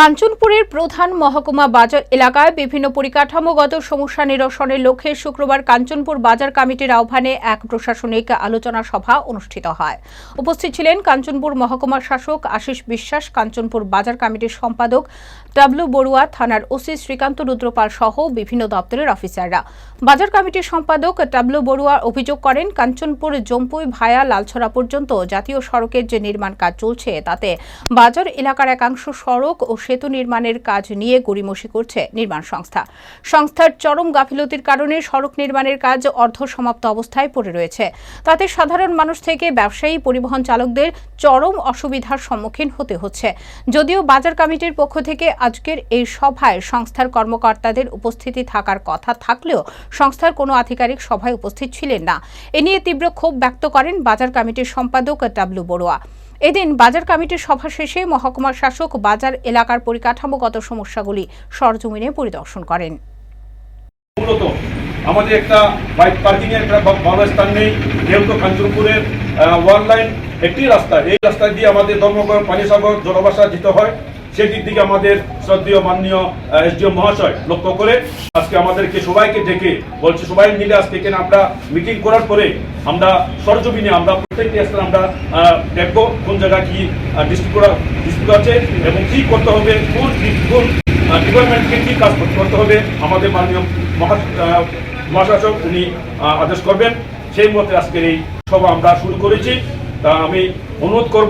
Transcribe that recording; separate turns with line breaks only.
কাঞ্চনপুরের প্রধান মহকুমা বাজার এলাকায় বিভিন্ন পরিকাঠামোগত সমস্যা নিরসনের লক্ষ্যে শুক্রবার কাঞ্চনপুর বাজার কমিটির আহ্বানে এক প্রশাসনিক আলোচনা সভা অনুষ্ঠিত হয়। উপস্থিত ছিলেন কাঞ্চনপুর মহকুমা শাসক আশিস বিশ্বাস, কাঞ্চনপুর বাজার কমিটির সম্পাদক ডাব্লু বড়ুয়া, থানার ওসি শ্রীকান্ত রুদ্রপাল সহ বিভিন্ন দপ্তরের অফিসাররা। বাজার কমিটির সম্পাদক ডাব্লু বড়ুয়া অভিযোগ করেন, কাঞ্চনপুর জম্পুই ভায়া লালছড়া পর্যন্ত জাতীয় সড়কের যে নির্মাণ কাজ চলছে, তাতে বাজার এলাকার একাংশ সড়ক ও সেতু নির্মাণের কাজ নিয়ে গড়িমসি করছে নির্মাণ সংস্থা। সংস্থার চরম গাফিলতির কারণে সড়ক নির্মাণের কাজ অর্ধ সমাপ্ত অবস্থায় পড়ে রয়েছে। তাতে সাধারণ মানুষ থেকে ব্যবসায়ী, পরিবহন চালকদের চরম অসুবিধার সম্মুখীন হতে হচ্ছে। যদিও বাজার কমিটির পক্ষ থেকে আজকের এই সভায় সংস্থার কর্মকর্তাদের উপস্থিতি থাকার কথা থাকলেও সংস্থার কোনো আধিকারিক সভায় উপস্থিত ছিলেন না। এ নিয়ে তীব্র ক্ষোভ ব্যক্ত করেন বাজার কমিটির সম্পাদক ডাব্লু বড়ুয়া। এদিন বাজার কমিটির সভা শেষে মহকুমার শাসক বাজার এলাকার পরিকাঠামোগত সমস্যাগুলি সরজমিনে পরিদর্শন করেন।
আমাদের একটা বাইক পার্কিং এর একটা ভালো স্থান নেই। যেহেতু কাঞ্চনপুরের ওয়ান লাইন একটি রাস্তা, এই রাস্তা দিয়ে আমাদের ধর্মগর পানিসাগর জনবাসা দিতে হয়। সেদিক দিকে আমাদের শ্রদ্ধেয়, মাননীয় এসডিও মহাশয় লক্ষ্য করে আজকে আমাদেরকে সবাইকে ডেকে বলছে, সবাই মিলে আজকে এখানে আমরা মিটিং করার পরে আমরা সরজমিনে আমরা প্রত্যেকটি স্থান আমরা দেখব কোন জায়গায় কি ডিস্ট্রিক্ট ডিস্ট্রিক্ট আছে এবং কি করতে হবে, কোন কোন ডিপার্টমেন্টকে কি কাজ করতে হবে আমাদের মাননীয় মহা- মহাশাসক উনি আদেশ করবেন। সেই মতে আজকের এই সভা আমরা শুরু করেছি। তা আমি অনুরোধ করব